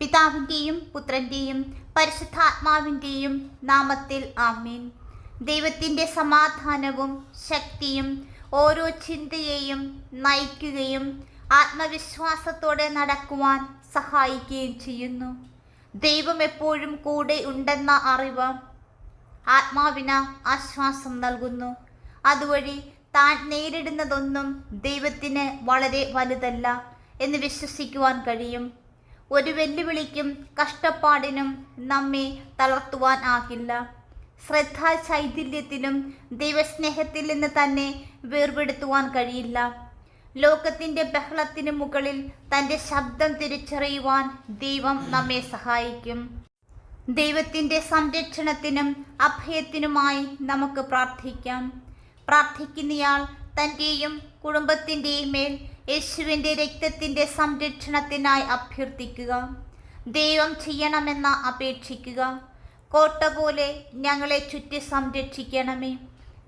പിതാവിന്റെയും പുത്രന്റെയും പരിശുദ്ധാത്മാവിന്റെയും നാമത്തിൽ ആമീൻ. ദൈവത്തിന്റെ സമാധാനവും ശക്തിയും ഓരോ ചിന്തയെയും നയിക്കുകയും ആത്മവിശ്വാസത്തോടെ നടക്കുവാൻ സഹായിക്കുകയും ചെയ്യുന്നു. ദൈവം എപ്പോഴും കൂടെ ഉണ്ടെന്ന അറിവ് ആത്മാവിന് ആശ്വാസം നൽകുന്നു. അതുവഴി താൻ നേരിടുന്നതൊന്നും ദൈവത്തിന് വളരെ വലുതല്ല എന്ന് വിശ്വസിക്കുവാൻ കഴിയും. ഒരു വെല്ലുവിളിക്കും കഷ്ടപ്പാടിനും നമ്മെ തളർത്തുവാൻ ആകില്ല. ശ്രദ്ധാ ചൈതന്യത്തിനും ദൈവസ്നേഹത്തിൽ നിന്ന് തന്നെ വേർപെടുത്തുവാൻ കഴിയില്ല. ലോകത്തിന്റെ ബഹളത്തിന് മുകളിൽ തന്റെ ശബ്ദം തിരിച്ചറിയുവാൻ ദൈവം നമ്മെ സഹായിക്കും. ദൈവത്തിന്റെ സംരക്ഷണത്തിനും അഭയത്തിനുമായി നമുക്ക് പ്രാർത്ഥിക്കാം. പ്രാർത്ഥിക്കുന്നയാൾ തന്റെയും കുടുംബത്തിന്റെയും മേൽ യേശുവിന്റെ രക്തത്തിന്റെ സംരക്ഷണത്തിനായി അഭ്യർത്ഥിക്കുക. ദൈവം ചെയ്യണമെന്ന് അപേക്ഷിക്കുക. കോട്ട പോലെ ഞങ്ങളെ ചുറ്റി സംരക്ഷിക്കണമേ.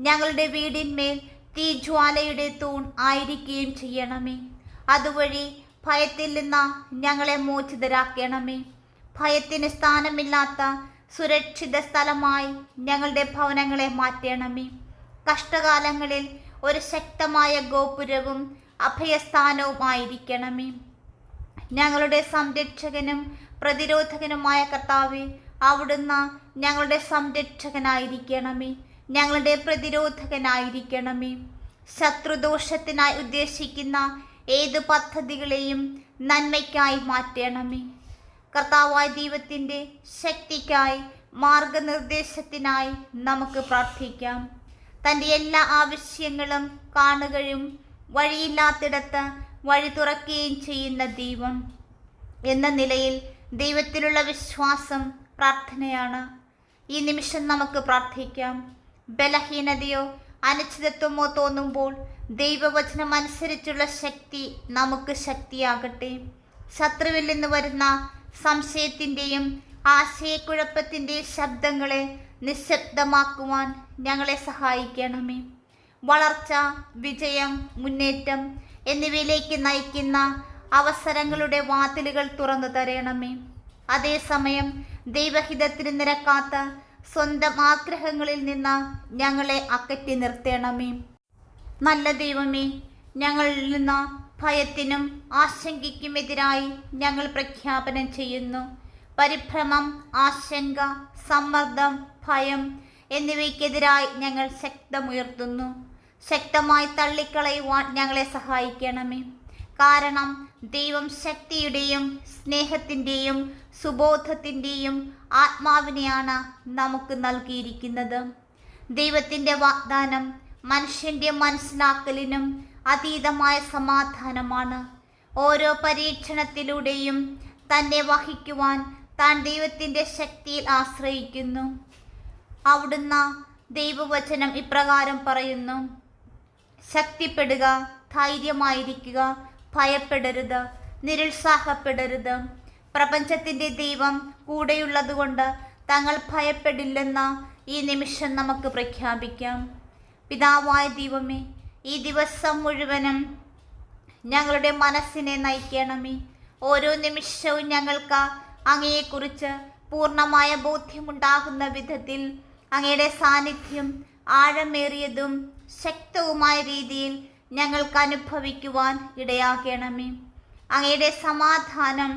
ഞങ്ങളുടെ വീടിന്മേൽ തീജ്വാലയുടെ തൂൺ ആയിരിക്കുകയും ചെയ്യണമേ. അതുവഴി ഭയത്തിൽ നിന്ന് ഞങ്ങളെ മോചിതരാക്കണമേ. ഭയത്തിന് സ്ഥാനമില്ലാത്ത സുരക്ഷിത സ്ഥലമായി ഞങ്ങളുടെ ഭവനങ്ങളെ മാറ്റണമേ. കഷ്ടകാലങ്ങളിൽ ഒരു ശക്തമായ ഗോപുരവും അഭയസ്ഥാനവുമായിരിക്കണമേ. ഞങ്ങളുടെ സംരക്ഷകനും പ്രതിരോധകനുമായ കർത്താവെ അവിടുന്ന് ഞങ്ങളുടെ സംരക്ഷകനായിരിക്കണമേ. ഞങ്ങളുടെ പ്രതിരോധകനായിരിക്കണമേ. ശത്രുദോഷത്തിനായി ഉദ്ദേശിക്കുന്ന ഏത് പദ്ധതികളെയും നന്മയ്ക്കായി മാറ്റണമേ. കർത്താവായ ദൈവത്തിന്റെ ശക്തിക്കായി മാർഗനിർദ്ദേശത്തിനായി നമുക്ക് പ്രാർത്ഥിക്കാം. തന്റെ എല്ലാ ആവശ്യങ്ങളും കാണുകയും വഴിയില്ലാത്തിടത്ത് വഴി തുറക്കുകയും ചെയ്യുന്ന ദൈവം എന്ന നിലയിൽ ദൈവത്തിലുള്ള വിശ്വാസം പ്രാർത്ഥനയാണ്. ഈ നിമിഷം നമുക്ക് പ്രാർത്ഥിക്കാം. ബലഹീനതയോ അനിശ്ചിതത്വമോ തോന്നുമ്പോൾ ദൈവവചനം അനുസരിച്ചുള്ള ശക്തി നമുക്ക് ശക്തിയാകട്ടെ. ശത്രുവിൽ നിന്ന് വരുന്ന സംശയത്തിന്റെയും ആശയക്കുഴപ്പത്തിന്റെയും ശബ്ദങ്ങളെ നിശബ്ദമാക്കുവാൻ ഞങ്ങളെ സഹായിക്കണമേ. വളർച്ച വിജയം മുന്നേറ്റം എന്നിവയിലേക്ക് നയിക്കുന്ന അവസരങ്ങളുടെ വാതിലുകൾ തുറന്നു തരണമേ. അതേസമയം ദൈവഹിതത്തിന് നിരക്കാത്ത സ്വന്തം ആഗ്രഹങ്ങളിൽ നിന്ന് ഞങ്ങളെ അകറ്റി നിർത്തണമേ. നല്ല ദൈവമേ ഞങ്ങളിൽ നിന്ന് ഭയത്തിനും ആശങ്കയ്ക്കുമെതിരായി ഞങ്ങൾ പ്രഖ്യാപനം ചെയ്യുന്നു. പരിഭ്രമം ആശങ്ക സമ്മർദ്ദം ഭയം എന്നിവയ്ക്കെതിരായി ഞങ്ങൾ ശക്തമുയർത്തുന്നു. ശക്തമായി തള്ളിക്കളയുവാൻ ഞങ്ങളെ സഹായിക്കണമേ. കാരണം ദൈവം ശക്തിയുടെയും സ്നേഹത്തിന്റെയും സുബോധത്തിന്റെയും ആത്മാവിനെയാണ് നമുക്ക് നൽകിയിരിക്കുന്നത്. ദൈവത്തിന്റെ വാഗ്ദാനം മനുഷ്യന്റെ മനസ്സിലാക്കലിനും അതീതമായ സമാധാനമാണ്. ഓരോ പരീക്ഷണത്തിലൂടെയും തന്നെ വഹിക്കുവാൻ താൻ ദൈവത്തിന്റെ ശക്തിയിൽ ആശ്രയിക്കുന്നു. അവിടുന്ന് ദൈവവചനം ഇപ്രകാരം പറയുന്നു. ശക്തിപ്പെടുക ധൈര്യമായിരിക്കുക ഭയപ്പെടരുത് നിരുത്സാഹപ്പെടരുത്. പ്രപഞ്ചത്തിന്റെ ദൈവം കൂടെയുള്ളതുകൊണ്ട് തങ്ങൾ ഭയപ്പെടില്ലെന്ന ഈ നിമിഷം നമുക്ക് പ്രഖ്യാപിക്കാം. പിതാവായ ദൈവമേ ഈ ദിവസം മുഴുവനും ഞങ്ങളുടെ മനസ്സിനെ നയിക്കണമേ. ഓരോ നിമിഷവും ഞങ്ങൾക്ക് അങ്ങയെക്കുറിച്ച് പൂർണമായ ബോധ്യമുണ്ടാകുന്ന വിധത്തിൽ അങ്ങയുടെ സാന്നിധ്യം ആഴമേറിയതും ശക്തവുമായ രീതിയിൽ ഞങ്ങൾക്ക് അനുഭവിക്കുവാൻ ഇടയാക്കണമേ അങ്ങയുടെ സമാധാനം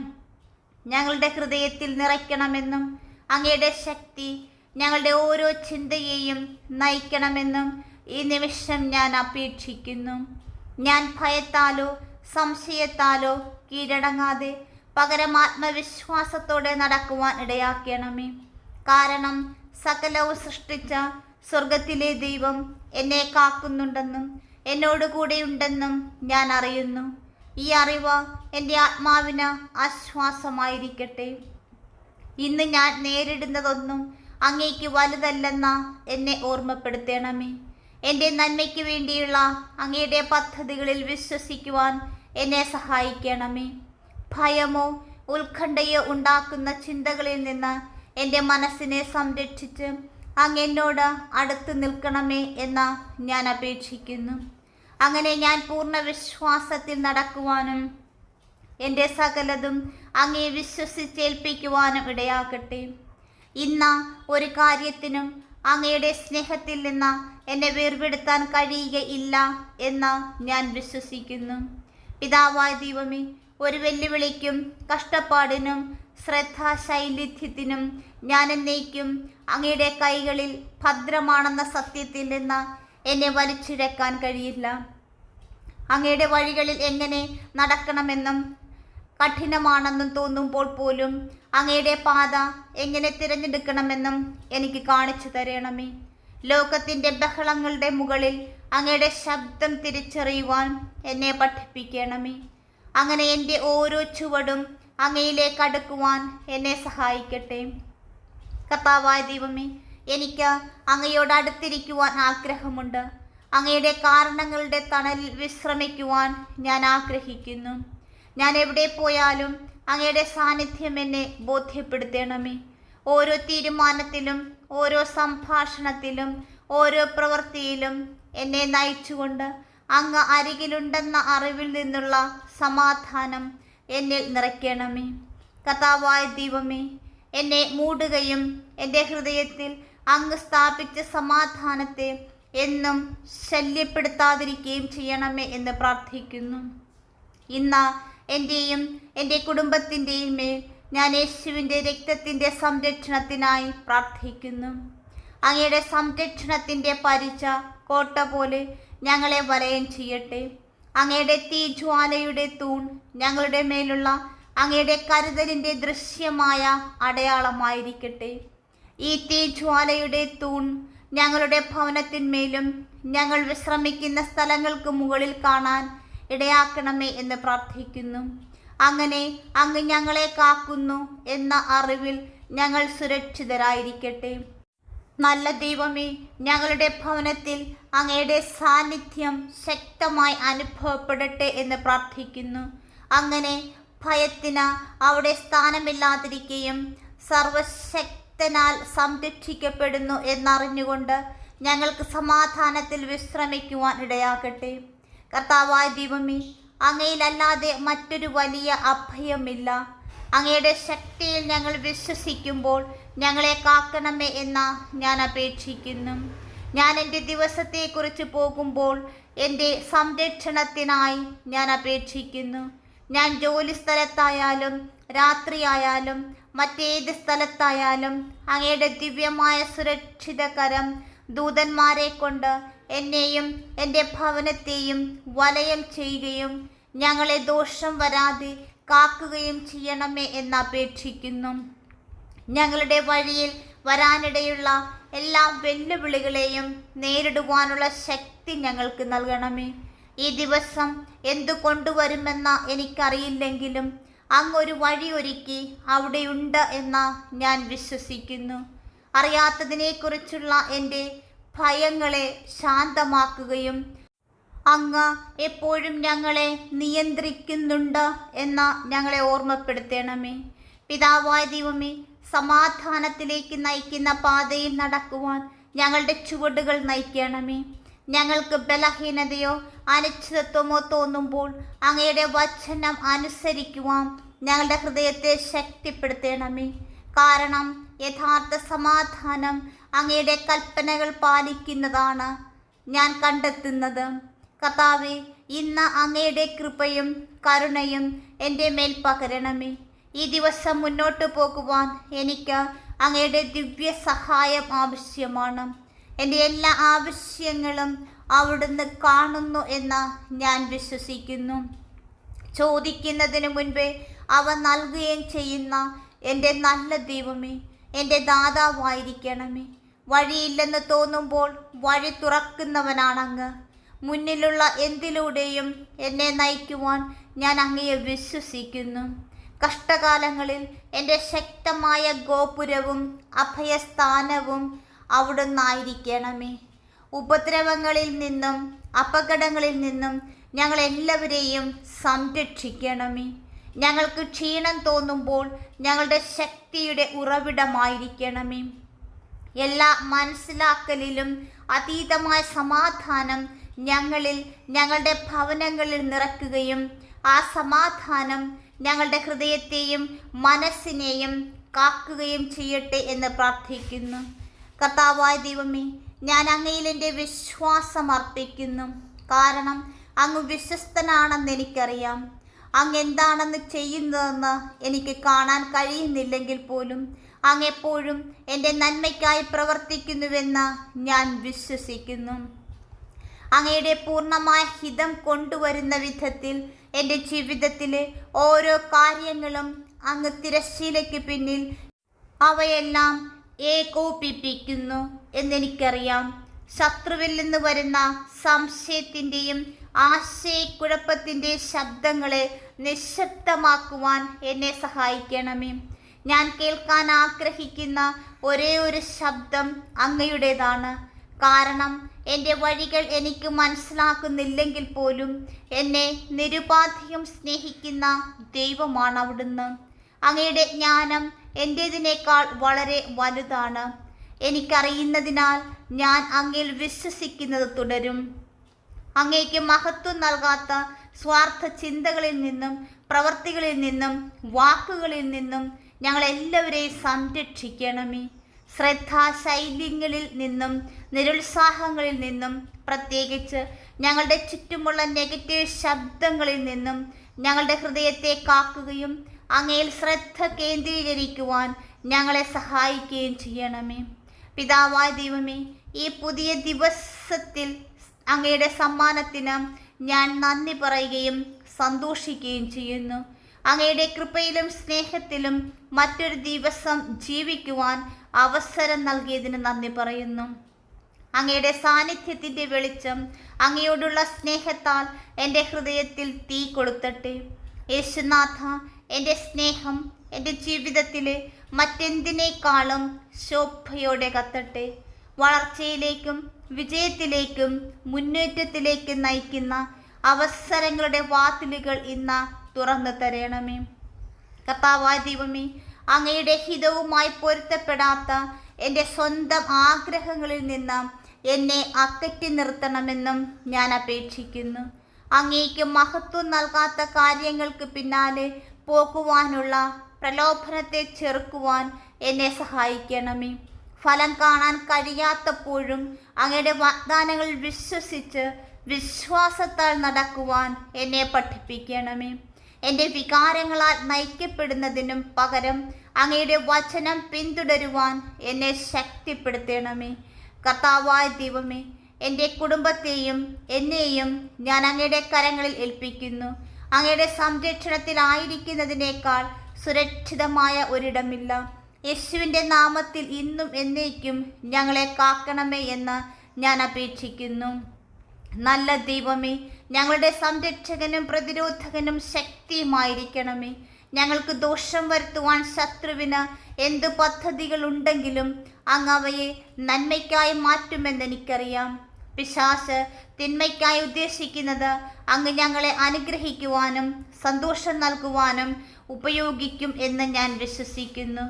ഞങ്ങളുടെ ഹൃദയത്തിൽ നിറയ്ക്കണമെന്നും അങ്ങയുടെ ശക്തി ഞങ്ങളുടെ ഓരോ ചിന്തയെയും നയിക്കണമെന്നും ഈ നിമിഷം ഞാൻ അപേക്ഷിക്കുന്നു. ഞാൻ ഭയത്താലോ സംശയത്താലോ കീഴടങ്ങാതെ പകരം ആത്മവിശ്വാസത്തോടെ നടക്കുവാൻ ഇടയാക്കണമേ. കാരണം സകലവും സൃഷ്ടിച്ച സ്വർഗത്തിലെ ദൈവം എന്നെ കാക്കുന്നുണ്ടെന്നും എന്നോട് കൂടെയുണ്ടെന്നും ഞാൻ അറിയുന്നു. ഈ അറിവ് എന്റെ ആത്മാവിന് ആശ്വാസമായിരിക്കട്ടെ. ഇന്ന് ഞാൻ നേരിടുന്നതൊന്നും അങ്ങേക്ക് വലുതല്ലെന്ന എന്നെ ഓർമ്മപ്പെടുത്തണമേ. എന്റെ നന്മയ്ക്ക് വേണ്ടിയുള്ള അങ്ങയുടെ പദ്ധതികളിൽ വിശ്വസിക്കുവാൻ എന്നെ സഹായിക്കണമേ. ഭയമോ ഉത്കണ്ഠയോ ഉണ്ടാക്കുന്ന ചിന്തകളിൽ നിന്ന് എന്റെ മനസ്സിനെ സംരക്ഷിച്ച് അങ്ങ് എന്നോട് അടുത്ത് നിൽക്കണമേ എന്ന് ഞാൻ അപേക്ഷിക്കുന്നു. അങ്ങനെ ഞാൻ പൂർണ വിശ്വാസത്തിൽ നടക്കുവാനും എന്റെ സകലതും അങ്ങേ വിശ്വസിച്ചേൽപ്പിക്കുവാനും ഇടയാകട്ടെ. ഇന്ന് ഒരു കാര്യത്തിനും അങ്ങയുടെ സ്നേഹത്തിൽ നിന്ന് എന്നെ വേർപെടുത്താൻ കഴിയുകയില്ല എന്ന് ഞാൻ വിശ്വസിക്കുന്നു. പിതാവായ ദൈവമേ ഒരു വെല്ലുവിളിക്കും കഷ്ടപ്പാടിനും ശ്രദ്ധാശൈലിധ്യത്തിനും ഞാൻ എന്നേക്കും അങ്ങയുടെ കൈകളിൽ ഭദ്രമാണെന്ന സത്യത്തിൽ നിന്ന് എന്നെ വലിച്ചിഴക്കാൻ കഴിയില്ല. അങ്ങയുടെ വഴികളിൽ എങ്ങനെ നടക്കണമെന്നും കഠിനമാണെന്നും തോന്നുമ്പോൾ പോലും അങ്ങയുടെ പാത എങ്ങനെ തിരഞ്ഞെടുക്കണമെന്നും എനിക്ക് കാണിച്ചു തരണമേ. ലോകത്തിന്റെ ബഹളങ്ങളുടെ മുകളിൽ അങ്ങയുടെ ശബ്ദം തിരിച്ചറിയുവാൻ എന്നെ പഠിപ്പിക്കണമേ. അങ്ങനെ എന്റെ ഓരോ ചുവടും അങ്ങയിലേക്ക് അടുക്കുവാൻ എന്നെ സഹായിക്കട്ടെ. കർത്താവായ ദൈവമേ എനിക്ക് അങ്ങയോട് അടുത്തിരിക്കുവാൻ ആഗ്രഹമുണ്ട്. അങ്ങയുടെ കാരണങ്ങളുടെ തണലിൽ വിശ്രമിക്കുവാൻ ഞാൻ ആഗ്രഹിക്കുന്നു. ഞാൻ എവിടെ പോയാലും അങ്ങയുടെ സാന്നിധ്യം എന്നെ ബോധ്യപ്പെടുത്തണമേ. ഓരോ തീരുമാനത്തിലും ഓരോ സംഭാഷണത്തിലും ഓരോ പ്രവൃത്തിയിലും എന്നെ നയിച്ചുകൊണ്ട് അങ്ങ് അരികിലുണ്ടെന്ന അറിവിൽ നിന്നുള്ള സമാധാനം എന്നിൽ നിറയ്ക്കണമേ. കഥാവായ ദൈവമേ എന്നെ മൂടുകയും എന്റെ ഹൃദയത്തിൽ അങ്ങ് സ്ഥാപിച്ച സമാധാനത്തെ എന്നും ശല്യപ്പെടുത്താതിരിക്കുകയും ചെയ്യണമേ എന്ന് പ്രാർത്ഥിക്കുന്നു. ഇന്ന് എന്റെയും എന്റെ കുടുംബത്തിന്റെയും മേൽ ഞാൻ യേശുവിന്റെ രക്തത്തിന്റെ സംരക്ഷണത്തിനായി പ്രാർത്ഥിക്കുന്നു. അങ്ങയുടെ സംരക്ഷണത്തിന്റെ പരിച കോട്ട പോലെ ഞങ്ങളെ വലയം ചെയ്യട്ടെ. അങ്ങയുടെ തീജ്വാലയുടെ തൂൺ ഞങ്ങളുടെ മേലുള്ള അങ്ങയുടെ കരുതലിന്റെ ദൃശ്യമായ അടയാളമായിരിക്കട്ടെ. ഈ തീജ്വാലയുടെ തൂൺ ഞങ്ങളുടെ ഭവനത്തിന്മേലും ഞങ്ങൾ വിശ്രമിക്കുന്ന സ്ഥലങ്ങൾക്ക് മുകളിൽ കാണാൻ ഇടയാക്കണമേ എന്ന് പ്രാർത്ഥിക്കുന്നു. അങ്ങനെ അങ്ങ് ഞങ്ങളെ കാക്കുന്നു എന്ന അറിവിൽ ഞങ്ങൾ സുരക്ഷിതരായിരിക്കട്ടെ. നല്ല ദൈവമേ ഞങ്ങളുടെ ഭവനത്തിൽ അങ്ങയുടെ സാന്നിധ്യം ശക്തമായി അനുഭവപ്പെടട്ടെ എന്ന് പ്രാർത്ഥിക്കുന്നു. അങ്ങനെ ഭയത്തിന് അവിടെ സ്ഥാനമില്ലാതിരിക്കുകയും സർവശക്തനാൽ സംരക്ഷിക്കപ്പെടുന്നു എന്നറിഞ്ഞുകൊണ്ട് ഞങ്ങൾക്ക് സമാധാനത്തിൽ വിശ്രമിക്കുവാൻ ഇടയാകട്ടെ. കർത്താവായ ദൈവമേ അങ്ങയിലല്ലാതെ മറ്റൊരു വലിയ അഭയമില്ല. അങ്ങയുടെ ശക്തിയിൽ ഞങ്ങൾ വിശ്വസിക്കുമ്പോൾ ഞങ്ങളെ കാക്കണമേ എന്ന ഞാൻ അപേക്ഷിക്കുന്നു. ഞാൻ എന്റെ ദിവസത്തെക്കുറിച്ച് പോകുമ്പോൾ എന്റെ സംരക്ഷണത്തിനായി ഞാൻ അപേക്ഷിക്കുന്നു. ഞാൻ ജോലി സ്ഥലത്തായാലും രാത്രിയായാലും മറ്റേത് സ്ഥലത്തായാലും അങ്ങയുടെ ദിവ്യമായ സുരക്ഷിതകരം ദൂതന്മാരെ കൊണ്ട് എന്നെയും എന്റെ ഭവനത്തെയും വലയം ചെയ്യുകയും ഞങ്ങളെ ദോഷം വരാതെ കാക്കുകയും ചെയ്യണമേ എന്ന് അപേക്ഷിക്കുന്നു. ഞങ്ങളുടെ വഴിയിൽ വരാനിടയുള്ള എല്ലാ വെല്ലുവിളികളെയും നേരിടുവാനുള്ള ശക്തി ഞങ്ങൾക്ക് നൽകണമേ. ഈ ദിവസം എന്തു കൊണ്ടുവരുമെന്ന് എനിക്കറിയില്ലെങ്കിലും അങ്ങൊരു വഴിയൊരുക്കി അവിടെയുണ്ട് എന്ന് ഞാൻ വിശ്വസിക്കുന്നു. അറിയാത്തതിനെക്കുറിച്ചുള്ള എന്റെ ഭയങ്ങളെ ശാന്തമാക്കുകയും അങ്ങ് എപ്പോഴും ഞങ്ങളെ നിയന്ത്രിക്കുന്നുണ്ട് എന്ന് ഞങ്ങളെ ഓർമ്മപ്പെടുത്തണമേ. പിതാവായ ദൈവമേ സമാധാനത്തിലേക്ക് നയിക്കുന്ന പാതയിൽ നടക്കുവാൻ ഞങ്ങളുടെ ചുവടുകൾ നയിക്കണമേ. ഞങ്ങൾക്ക് ബലഹീനതയോ അനിശ്ചിതത്വമോ തോന്നുമ്പോൾ അങ്ങയുടെ വചനം അനുസരിക്കുവാൻ ഞങ്ങളുടെ ഹൃദയത്തെ ശക്തിപ്പെടുത്തണമേ. കാരണം യഥാർത്ഥ സമാധാനം അങ്ങയുടെ കൽപ്പനകൾ പാലിക്കുന്നതാണ് ഞാൻ കണ്ടെത്തുന്നത്. കർത്താവെ ഇന്ന് അങ്ങയുടെ കൃപയും കരുണയും എന്റെ മേൽ പകരണമേ. ഈ ദിവസം മുന്നോട്ട് പോകുവാൻ എനിക്ക് അങ്ങയുടെ ദിവ്യ സഹായം ആവശ്യമാണ്. എന്റെ എല്ലാ ആവശ്യങ്ങളും അവിടുന്ന് കാണുന്നു എന്ന് ഞാൻ വിശ്വസിക്കുന്നു. ചോദിക്കുന്നതിന് മുൻപേ അവ നൽകുകയും ചെയ്യുന്ന എന്റെ നല്ല ദൈവമേ എന്റെ ദാതാവായിരിക്കണമേ. വഴിയില്ലെന്ന് തോന്നുമ്പോൾ വഴി തുറക്കുന്നവനാണങ്ങ്. മുന്നിലുള്ള എന്തിലൂടെയും എന്നെ നയിക്കുവാൻ ഞാൻ അങ്ങയെ വിശ്വസിക്കുന്നു. കഷ്ടകാലങ്ങളിൽ എന്റെ ശക്തമായ ഗോപുരവും അഭയസ്ഥാനവും അവിടുന്നായിരിക്കണമേ. ഉപദ്രവങ്ങളിൽ നിന്നും അപകടങ്ങളിൽ നിന്നും ഞങ്ങൾ എല്ലാവരെയും സംരക്ഷിക്കണമേ. ഞങ്ങൾക്ക് ക്ഷീണം തോന്നുമ്പോൾ ഞങ്ങളുടെ ശക്തിയുടെ ഉറവിടമായിരിക്കണമേ. എല്ലാ മനസ്സിലാക്കലിലും അതീതമായ സമാധാനം ഞങ്ങളിൽ ഞങ്ങളുടെ ഭവനങ്ങളിൽ നിറക്കുകയും ആ സമാധാനം ഞങ്ങളുടെ ഹൃദയത്തെയും മനസ്സിനെയും കാക്കുകയും ചെയ്യട്ടെ എന്ന് പ്രാർത്ഥിക്കുന്നു. കർത്താവായ ദൈവമേ ഞാൻ അങ്ങയിൽ എന്റെ വിശ്വാസം അർപ്പിക്കുന്നു. കാരണം അങ്ങ് വിശ്വസ്തനാണെന്ന് എനിക്കറിയാം. അങ്ങ് എന്താണെന്ന് ചെയ്യുന്നതെന്ന് എനിക്ക് കാണാൻ കഴിയുന്നില്ലെങ്കിൽ പോലും അങ്ങ് എപ്പോഴും എന്റെ നന്മയ്ക്കായി പ്രവർത്തിക്കുന്നുവെന്ന് ഞാൻ വിശ്വസിക്കുന്നു. അങ്ങയുടെ പൂർണമായ ഹിതം കൊണ്ടുവരുന്ന വിധത്തിൽ എന്റെ ജീവിതത്തിലെ ഓരോ കാര്യങ്ങളും അങ്ങ് തിരശ്ശീലയ്ക്ക് പിന്നിൽ അവയെല്ലാം ഏകോപിപ്പിക്കുന്നു എന്നെനിക്കറിയാം. ശത്രുവിൽ നിന്ന് വരുന്ന സംശയത്തിന്റെയും ആശയക്കുഴപ്പത്തിന്റെ ശബ്ദങ്ങളെ നിശബ്ദമാക്കുവാൻ എന്നെ സഹായിക്കണമേ. ഞാൻ കേൾക്കാൻ ആഗ്രഹിക്കുന്ന ഒരേ ഒരു ശബ്ദം അങ്ങയുടേതാണ്. കാരണം എന്റെ വഴികൾ എനിക്ക് മനസ്സിലാക്കുന്നില്ലെങ്കിൽ പോലും എന്നെ നിരുപാധികം സ്നേഹിക്കുന്ന ദൈവമാണ് അവിടുന്ന്. അങ്ങയുടെ ജ്ഞാനം എന്റേതിനേക്കാൾ വളരെ വലുതാണ്. എനിക്കറിയുന്നതിനാൽ ഞാൻ അങ്ങിൽ വിശ്വസിക്കുന്നത് തുടരും. അങ്ങേക്ക് മഹത്വം നൽകാത്ത സ്വാർത്ഥ ചിന്തകളിൽ നിന്നും പ്രവർത്തികളിൽ നിന്നും വാക്കുകളിൽ നിന്നും ഞങ്ങളെല്ലാവരെയും സംരക്ഷിക്കണമേ. ശ്രദ്ധാശൈല്യങ്ങളിൽ നിന്നും നിരുത്സാഹങ്ങളിൽ നിന്നും പ്രത്യേകിച്ച് ഞങ്ങളുടെ ചുറ്റുമുള്ള നെഗറ്റീവ് ശബ്ദങ്ങളിൽ നിന്നും ഞങ്ങളുടെ ഹൃദയത്തെ കാക്കുകയും അങ്ങയിൽ ശ്രദ്ധ കേന്ദ്രീകരിക്കുവാൻ ഞങ്ങളെ സഹായിക്കുകയും ചെയ്യണമേ. പിതാവായ ദൈവമേ ഈ പുതിയ ദിവസത്തിൽ അങ്ങയുടെ സമ്മാനത്തിന് ഞാൻ നന്ദി പറയുകയും സന്തോഷിക്കുകയും ചെയ്യുന്നു. അങ്ങയുടെ കൃപയിലും സ്നേഹത്തിലും മറ്റൊരു ദിവസം ജീവിക്കുവാൻ അവസരം നൽകിയതിന് നന്ദി പറയുന്നു. അങ്ങയുടെ സാന്നിധ്യത്തിന്റെ വെളിച്ചം അങ്ങയോടുള്ള സ്നേഹത്താൽ എന്റെ ഹൃദയത്തിൽ തീ കൊളുത്തട്ടെ. യേശുനാഥ എന്റെ സ്നേഹം എന്റെ ജീവിതത്തിൽ മറ്റെന്തിനേക്കാളും ശോഭയോടെ കത്തട്ടെ. വളർച്ചയിലേക്കും വിജയത്തിലേക്കും മുന്നേറ്റത്തിലേക്കും നയിക്കുന്ന അവസരങ്ങളുടെ വാതിലുകൾ ഇന്ന് തുറന്നു തരണമേ. കർത്താവായ ദൈവമേ അങ്ങയുടെ ഹിതവുമായി പൊരുത്തപ്പെടാത്ത എന്റെ സ്വന്തം ആഗ്രഹങ്ങളിൽ നിന്ന് എന്നെ അകറ്റി നിർത്തണമെന്നും ഞാൻ അപേക്ഷിക്കുന്നു. അങ്ങേക്ക് മഹത്വം നൽകാത്ത കാര്യങ്ങൾക്ക് പിന്നാലെ പോകുവാനുള്ള പ്രലോഭനത്തെ ചെറുക്കുവാൻ എന്നെ സഹായിക്കണമേ. ഫലം കാണാൻ കഴിയാത്തപ്പോഴും അങ്ങയുടെ വാഗ്ദാനങ്ങൾ വിശ്വസിച്ച് വിശ്വാസത്താൽ നടക്കുവാൻ എന്നെ പഠിപ്പിക്കണമേ. എന്റെ വികാരങ്ങളാൽ നയിക്കപ്പെടുന്നതിനും പകരം അങ്ങയുടെ വചനം പിന്തുടരുവാൻ എന്നെ ശക്തിപ്പെടുത്തണമേ. കർത്താവായ ദൈവമേ എന്റെ കുടുംബത്തെയും എന്നെയും ഞാൻ അങ്ങയുടെ കരങ്ങളിൽ ഏൽപ്പിക്കുന്നു. അങ്ങയുടെ സംരക്ഷണത്തിലായിരിക്കുന്നതിനേക്കാൾ സുരക്ഷിതമായ ഒരിടമില്ല. യേശുവിന്റെ നാമത്തിൽ ഇന്നും എന്നേക്കും ഞങ്ങളെ കാക്കണമേ എന്ന് ഞാൻ അപേക്ഷിക്കുന്നു. നല്ല ദൈവമേ ഞങ്ങളുടെ സംരക്ഷകനും പ്രതിരോധകനും ശക്തിയുമായിരിക്കണമേ. ഞങ്ങൾക്ക് ദോഷം വരുത്തുവാൻ ശത്രുവിന് എന്ത് പദ്ധതികളുണ്ടെങ്കിലും അങ്ങ് അവയെ നന്മയ്ക്കായി മാറ്റുമെന്ന് എനിക്കറിയാം പിശാസ് തിന്മയ്ക്കായി ഉദ്ദേശിക്കുന്നത് അങ്ങ് ഞങ്ങളെ അനുഗ്രഹിക്കുവാനും സന്തോഷം നൽകുവാനും ഉപയോഗിക്കും എന്ന് ഞാൻ വിശ്വസിക്കുന്നു.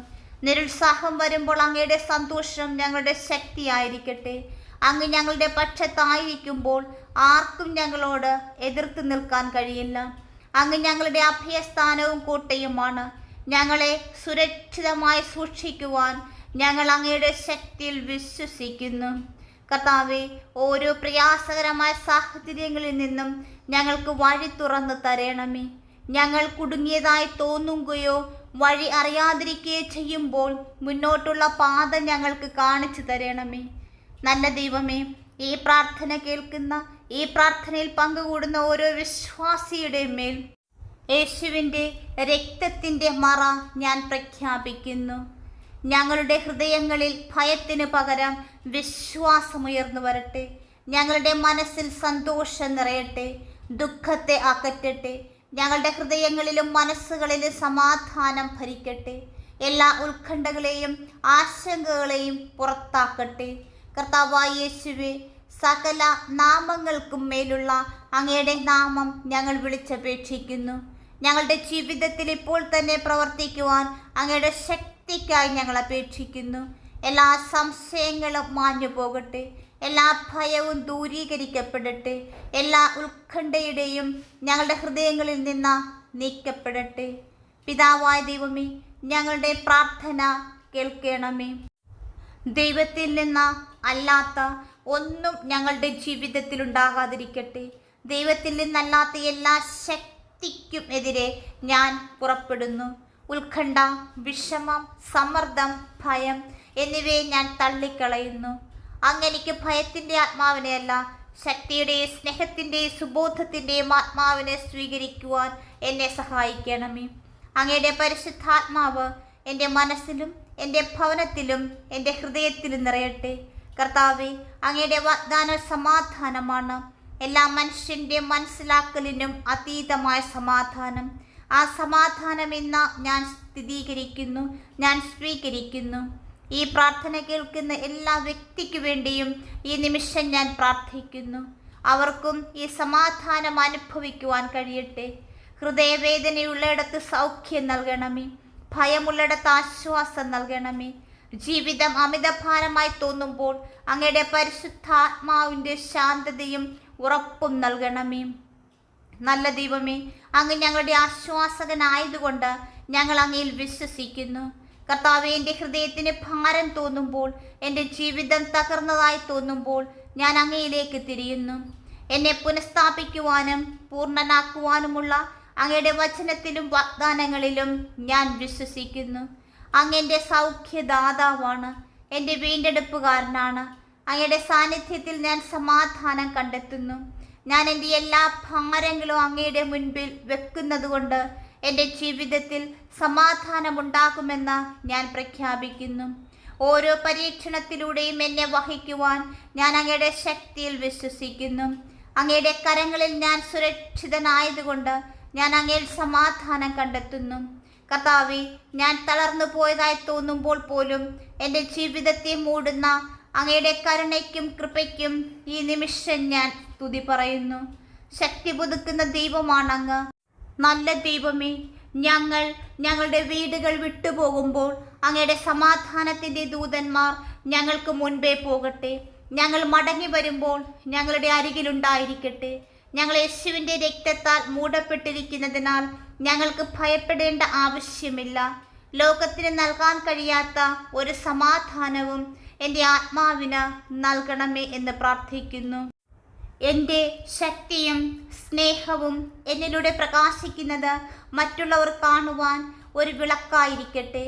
നിരുത്സാഹം വരുമ്പോൾ അങ്ങയുടെ സന്തോഷം ഞങ്ങളുടെ ശക്തിയായിരിക്കട്ടെ. അങ്ങ് ഞങ്ങളുടെ പക്ഷത്തായിരിക്കുമ്പോൾ ആർക്കും ഞങ്ങളോട് എതിർത്ത് നിൽക്കാൻ കഴിയില്ല. അങ്ങ് ഞങ്ങളുടെ അഭയസ്ഥാനവും കോട്ടയുമാണ്. ഞങ്ങളെ സുരക്ഷിതമായി സൂക്ഷിക്കുവാൻ ഞങ്ങൾ അങ്ങയുടെ ശക്തിയിൽ വിശ്വസിക്കുന്നു. കർത്താവെ ഓരോ പ്രയാസകരമായ സാഹചര്യങ്ങളിൽ നിന്നും ഞങ്ങൾക്ക് വഴി തുറന്നു തരണമേ. ഞങ്ങൾ കുടുങ്ങിയതായി തോന്നുകയോ വഴി അറിയാതിരിക്കുകയോ ചെയ്യുമ്പോൾ മുന്നോട്ടുള്ള പാത ഞങ്ങൾക്ക് കാണിച്ചു തരണമേ. നല്ല ദൈവമേ ഈ പ്രാർത്ഥന കേൾക്കുന്ന ഈ പ്രാർത്ഥനയിൽ പങ്കുകൂടുന്ന ഓരോ വിശ്വാസിയുടെ മേൽ യേശുവിന്റെ രക്തത്തിന്റെ മറ ഞാൻ പ്രഖ്യാപിക്കുന്നു. ഞങ്ങളുടെ ഹൃദയങ്ങളിൽ ഭയത്തിന് പകരം വിശ്വാസമുയർന്നു വരട്ടെ. ഞങ്ങളുടെ മനസ്സിൽ സന്തോഷം നിറയട്ടെ. ദുഃഖത്തെ അകറ്റട്ടെ. ഞങ്ങളുടെ ഹൃദയങ്ങളിലും മനസ്സുകളിലും സമാധാനം ഭരിക്കട്ടെ. എല്ലാ ഉത്കണ്ഠകളെയും ആശങ്കകളെയും പുറത്താക്കട്ടെ. കർത്താവായ യേശുവെ സകല നാമങ്ങൾക്കും മേലുള്ള അങ്ങയുടെ നാമം ഞങ്ങൾ വിളിച്ചപേക്ഷിക്കുന്നു. ഞങ്ങളുടെ ജീവിതത്തിൽ ഇപ്പോൾ തന്നെ പ്രവർത്തിക്കുവാൻ അങ്ങയുടെ ശക്തിക്കായി ഞങ്ങൾ അപേക്ഷിക്കുന്നു. എല്ലാ സംശയങ്ങളും മാഞ്ഞു പോകട്ടെ. എല്ലാ ഭയവും ദൂരീകരിക്കപ്പെടട്ടെ. എല്ലാ ഉത്കണ്ഠയുടെയും ഞങ്ങളുടെ ഹൃദയങ്ങളിൽ നിന്ന് നീക്കപ്പെടട്ടെ. പിതാവായ ദൈവമേ ഞങ്ങളുടെ പ്രാർത്ഥന കേൾക്കണമേ. ദൈവത്തിൽ നിന്ന് അല്ലാത്ത ഒന്നും ഞങ്ങളുടെ ജീവിതത്തിൽ ഉണ്ടാകാതിരിക്കട്ടെ. ദൈവത്തിൽ നിന്നല്ലാത്ത എല്ലാ ശക്തിക്കും എതിരെ ഞാൻ പുറപ്പെടുന്നു. ഉത്കണ്ഠ വിഷമം സമ്മർദ്ദം ഭയം എന്നിവയെ ഞാൻ തള്ളിക്കളയുന്നു. അങ്ങനെക്ക് ഭയത്തിന്റെ ആത്മാവിനെയല്ല ശക്തിയുടെയും സ്നേഹത്തിന്റെയും സുബോധത്തിന്റെയും ആത്മാവിനെ സ്വീകരിക്കുവാൻ എന്നെ സഹായിക്കണമേ. അങ്ങയുടെ പരിശുദ്ധാത്മാവ് എന്റെ മനസ്സിലും എന്റെ ഭവനത്തിലും എന്റെ ഹൃദയത്തിലും നിറയട്ടെ. കർത്താവെ അങ്ങയുടെ വാഗ്ദാന സമാധാനമാണ്. എല്ലാ മനുഷ്യന്റെ മനസ്സിലാക്കലിനും അതീതമായ സമാധാനം. ആ സമാധാനം ഇന്ന് ഞാൻ സ്ഥിരീകരിക്കുന്നു ഞാൻ സ്വീകരിക്കുന്നു. ഈ പ്രാർത്ഥന കേൾക്കുന്ന എല്ലാ വ്യക്തിക്കു വേണ്ടിയും ഈ നിമിഷം ഞാൻ പ്രാർത്ഥിക്കുന്നു. അവർക്കും ഈ സമാധാനം അനുഭവിക്കുവാൻ കഴിയട്ടെ. ഹൃദയവേദനയുള്ളിടത്ത് സൗഖ്യം നൽകണമേ. ഭയമുള്ളിടത്ത് ആശ്വാസം നൽകണമേ. ജീവിതം അമിതഭാരമായി തോന്നുമ്പോൾ അങ്ങയുടെ പരിശുദ്ധാത്മാവിന്റെ ശാന്തതയും ഉറപ്പും നൽകണമേ. നല്ല ദൈവമേ അങ്ങ് ഞങ്ങളുടെ ആശ്വാസകനായതുകൊണ്ട് ഞങ്ങൾ അങ്ങയിൽ വിശ്വസിക്കുന്നു. കർത്താവ് എന്റെ ഹൃദയത്തിന് ഭാരം തോന്നുമ്പോൾ എന്റെ ജീവിതം തകർന്നതായി തോന്നുമ്പോൾ ഞാൻ അങ്ങയിലേക്ക് തിരിയുന്നു. എന്നെ പുനഃസ്ഥാപിക്കുവാനും പൂർണനാക്കുവാനുമുള്ള അങ്ങയുടെ വചനത്തിലും വാഗ്ദാനങ്ങളിലും ഞാൻ വിശ്വസിക്കുന്നു. അങ്ങന്റെ സൗഖ്യദാതാവാണ് എന്റെ വീണ്ടെടുപ്പുകാരനാണ്. അങ്ങയുടെ സാന്നിധ്യത്തിൽ ഞാൻ സമാധാനം കണ്ടെത്തുന്നു. ഞാൻ എന്റെ എല്ലാ ഭാരങ്ങളും അങ്ങയുടെ മുൻപിൽ വെക്കുന്നതുകൊണ്ട് എന്റെ ജീവിതത്തിൽ സമാധാനമുണ്ടാകുമെന്ന് ഞാൻ പ്രഖ്യാപിക്കുന്നു. ഓരോ പരീക്ഷണത്തിലൂടെയും എന്നെ വഹിക്കുവാൻ ഞാൻ അങ്ങയുടെ ശക്തിയിൽ വിശ്വസിക്കുന്നു. അങ്ങയുടെ കരങ്ങളിൽ ഞാൻ സുരക്ഷിതനായതുകൊണ്ട് ഞാൻ അങ്ങയിൽ സമാധാനം കണ്ടെത്തുന്നു. കർത്താവെ ഞാൻ തളർന്നു പോയതായി തോന്നുമ്പോൾ പോലും എന്റെ ജീവിതത്തെ മൂടുന്ന അങ്ങയുടെ കരുണയ്ക്കും കൃപയ്ക്കും ഈ നിമിഷം ഞാൻ സ്തുതി പറയുന്നു. ശക്തി പുതുക്കുന്ന ദൈവമാണ് അങ്ങ് നല്ല ദൈവമേ ഞങ്ങൾ ഞങ്ങളുടെ വീടുകൾ വിട്ടുപോകുമ്പോൾ അങ്ങയുടെ സമാധാനത്തിന്റെ ദൂതന്മാർ ഞങ്ങൾക്ക് മുൻപേ പോകട്ടെ. ഞങ്ങൾ മടങ്ങി വരുമ്പോൾ ഞങ്ങളുടെ അരികിലുണ്ടായിരിക്കട്ടെ. ഞങ്ങൾ യേശുവിന്റെ രക്തത്താൽ മൂടപ്പെട്ടിരിക്കുന്നതിനാൽ ഞങ്ങൾക്ക് ഭയപ്പെടേണ്ട ആവശ്യമില്ല. ലോകത്തിന് നൽകാൻ കഴിയാത്ത ഒരു സമാധാനവും എന്റെ ആത്മാവിന് നൽകണമേ എന്ന് പ്രാർത്ഥിക്കുന്നു. എന്റെ ശക്തിയും സ്നേഹവും എന്നിലൂടെ പ്രകാശിക്കുന്നത് മറ്റുള്ളവർ കാണുവാൻ ഒരു വിളക്കായിരിക്കട്ടെ.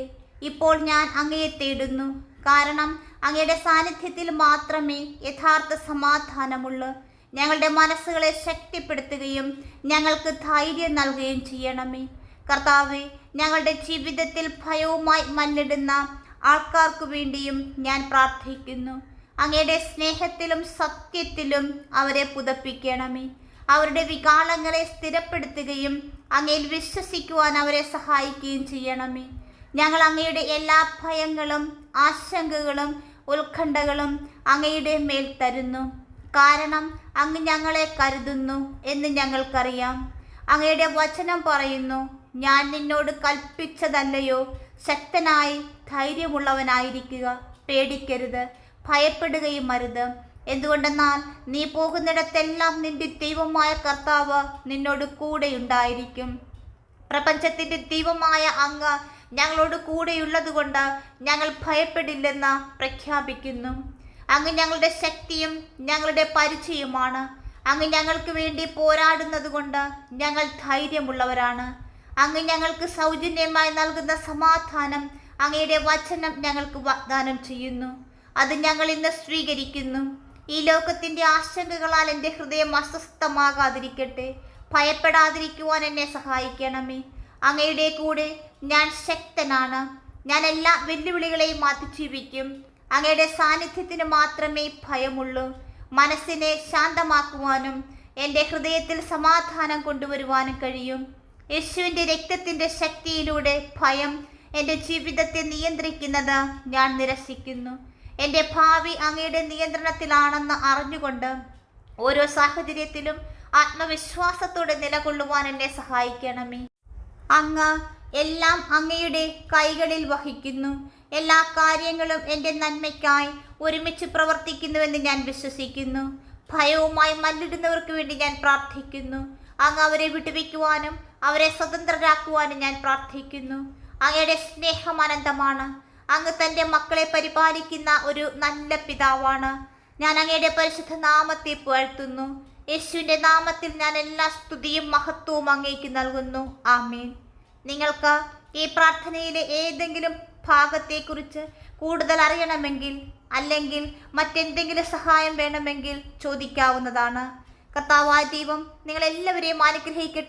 ഇപ്പോൾ ഞാൻ അങ്ങയെ തേടുന്നു. കാരണം അങ്ങയുടെ സാന്നിധ്യത്തിൽ മാത്രമേ യഥാർത്ഥ സമാധാനമുള്ളൂ. ഞങ്ങളുടെ മനസ്സുകളെ ശക്തിപ്പെടുത്തുകയും ഞങ്ങൾക്ക് ധൈര്യം നൽകുകയും ചെയ്യണമേ. കർത്താവെ ഞങ്ങളുടെ ജീവിതത്തിൽ ഭയവുമായി മല്ലിടുന്ന ആൾക്കാർക്കു വേണ്ടിയും ഞാൻ പ്രാർത്ഥിക്കുന്നു. അങ്ങയുടെ സ്നേഹത്തിലും സത്യത്തിലും അവരെ പുതപ്പിക്കണമേ. അവരുടെ വികാളങ്ങളെ സ്ഥിരപ്പെടുത്തുകയും അങ്ങയിൽ വിശ്വസിക്കുവാൻ അവരെ സഹായിക്കുകയും ചെയ്യണമേ. ഞങ്ങൾ അങ്ങയുടെ എല്ലാ ഭയങ്ങളും ആശങ്കകളും ഉത്കണ്ഠകളും അങ്ങയുടെ മേൽ തരുന്നു. കാരണം അങ്ങ് ഞങ്ങളെ കരുതുന്നു എന്ന് ഞങ്ങൾക്കറിയാം. അങ്ങയുടെ വചനം പറയുന്നു ഞാൻ നിന്നോട് കൽപ്പിച്ചതല്ലയോ ശക്തനായി ധൈര്യമുള്ളവനായിരിക്കുക. പേടിക്കരുത്. ഭയപ്പെടുകയും അരുത്. എന്തുകൊണ്ടെന്നാൽ നീ പോകുന്നിടത്തെല്ലാം നിന്റെ ദൈവമായ കർത്താവ് നിന്നോട് കൂടെയുണ്ടായിരിക്കും. പ്രപഞ്ചത്തിന്റെ ദൈവമായ അങ്ങ് ഞങ്ങളോട് കൂടെയുള്ളതുകൊണ്ട് ഞങ്ങൾ ഭയപ്പെടില്ലെന്ന് പ്രഖ്യാപിക്കുന്നു. അങ്ങ് ഞങ്ങളുടെ ശക്തിയും ഞങ്ങളുടെ പരിചയമാണ് അങ്ങ് ഞങ്ങൾക്ക് വേണ്ടി പോരാടുന്നത് കൊണ്ട് ഞങ്ങൾ ധൈര്യമുള്ളവരാണ്. അങ്ങ് ഞങ്ങൾക്ക് സൗജന്യമായി നൽകുന്ന സമാധാനം അങ്ങയുടെ വചനം ഞങ്ങൾക്ക് വാഗ്ദാനം ചെയ്യുന്നു. അത് ഞങ്ങൾ ഇന്ന് സ്വീകരിക്കുന്നു. ഈ ലോകത്തിന്റെ ആശങ്കകളാൽ എന്റെ ഹൃദയം അസ്വസ്ഥമാകാതിരിക്കട്ടെ. ഭയപ്പെടാതിരിക്കുവാൻ എന്നെ സഹായിക്കണമേ. അങ്ങയുടെ കൂടെ ഞാൻ ശക്തനാണ്. ഞാൻ എല്ലാ വെല്ലുവിളികളെയും അതിജീവിക്കും അങ്ങയുടെ സാന്നിധ്യത്തിന് മാത്രമേ ഭയമുള്ളൂ. മനസ്സിനെ ശാന്തമാക്കുവാനും എന്റെ ഹൃദയത്തിൽ സമാധാനം കൊണ്ടുവരുവാനും കഴിയും. യേശുവിന്റെ രക്തത്തിന്റെ ശക്തിയിലൂടെ ഭയം എന്റെ ജീവിതത്തെ നിയന്ത്രിക്കുന്നത് ഞാൻ നിരസിക്കുന്നു. എന്റെ ഭാവി അങ്ങയുടെ നിയന്ത്രണത്തിലാണെന്ന് അറിഞ്ഞുകൊണ്ട് ഓരോ സാഹചര്യത്തിലും ആത്മവിശ്വാസത്തോടെ നിലകൊള്ളുവാൻ എന്നെ സഹായിക്കണമേ. അങ്ങ് എല്ലാം അങ്ങയുടെ കൈകളിൽ വഹിക്കുന്നു. എല്ലാ കാര്യങ്ങളും എന്റെ നന്മയ്ക്കായി ഒരുമിച്ച് പ്രവർത്തിക്കുന്നുവെന്ന് ഞാൻ വിശ്വസിക്കുന്നു. ഭയവുമായി മല്ലിടുന്നവർക്ക് വേണ്ടി ഞാൻ പ്രാർത്ഥിക്കുന്നു. അങ്ങ് അവരെ വിട്ടുവയ്ക്കുവാനും അവരെ സ്വതന്ത്രരാക്കുവാനും ഞാൻ പ്രാർത്ഥിക്കുന്നു. അങ്ങയുടെ സ്നേഹം അനന്തമാണ്. അങ്ങ് തന്റെ മക്കളെ പരിപാലിക്കുന്ന ഒരു നല്ല പിതാവാണ്. ഞാൻ അങ്ങയുടെ പരിശുദ്ധ നാമത്തെ പുകഴ്ത്തുന്നു. യേശുവിന്റെ നാമത്തിൽ ഞാൻ എല്ലാ സ്തുതിയും മഹത്വവും അങ്ങേക്ക് നൽകുന്നു. ആമേൻ. നിങ്ങൾക്ക് ഈ പ്രാർത്ഥനയിലെ ഏതെങ്കിലും ഭാഗത്തെക്കുറിച്ച് കൂടുതൽ അറിയണമെങ്കിൽ അല്ലെങ്കിൽ മറ്റെന്തെങ്കിലും സഹായം വേണമെങ്കിൽ ചോദിക്കാവുന്നതാണ്. കർത്താവായ ദൈവം നിങ്ങളെല്ലാവരെയും അനുഗ്രഹിക്കട്ടെ.